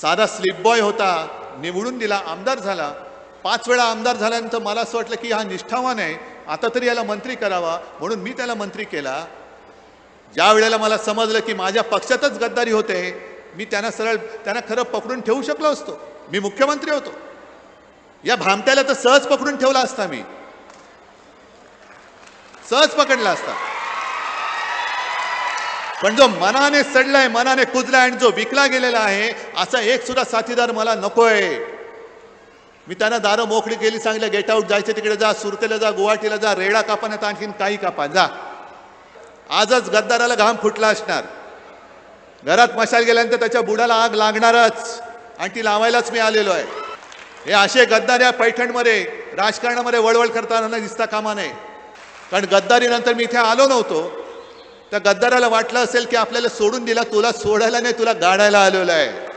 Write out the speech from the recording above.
साधा slip boy होता निवडून दिला आमदार झाला. पाच वेळा आमदार झाल्यानंतर मला असं वाटलं की हा निष्ठावान आहे आता तरी याला मंत्री करावा म्हणून मी त्याला मंत्री केला. ज्या वेळेला मला समजलं की माझ्या पक्षातच गद्दारी होते मी त्यांना सरळ त्यांना खरं पकडून ठेवू शकलो असतो. मी मुख्यमंत्री होतो. या भामट्याला तर सहज पकडून ठेवला असता मी. सहज पकडला असता. पण जो मनाने सडलाय मनाने कुजलाय आणि जो विकला गेलेला आहे असा एक सुद्धा साथीदार मला नकोय. मी त्यांना दारं मोकळी केली सांगितलं गेट आऊट जायचं तिकडे जा सुरतेला जा गुवाहाटीला जा रेडा कापा नाही आणखीन काही कापा जा. आजच गद्दाराला घाम फुटला असणार. घरात मशाल गेल्यानंतर त्याच्या बुडाला आग लागणारच आणि ती लावायलाच मी आलेलो आहे. हे असे गद्दार या पैठणमध्ये राजकारणामध्ये वळवळ करताना दिसता कामा नये. कारण गद्दारीनंतर मी इथे आलो नव्हतो. त्या गद्दाराला वाटलं असेल की आपल्याला सोडून दिला तुला सोडायला नाही तुला गाडायला आलेलं आहे.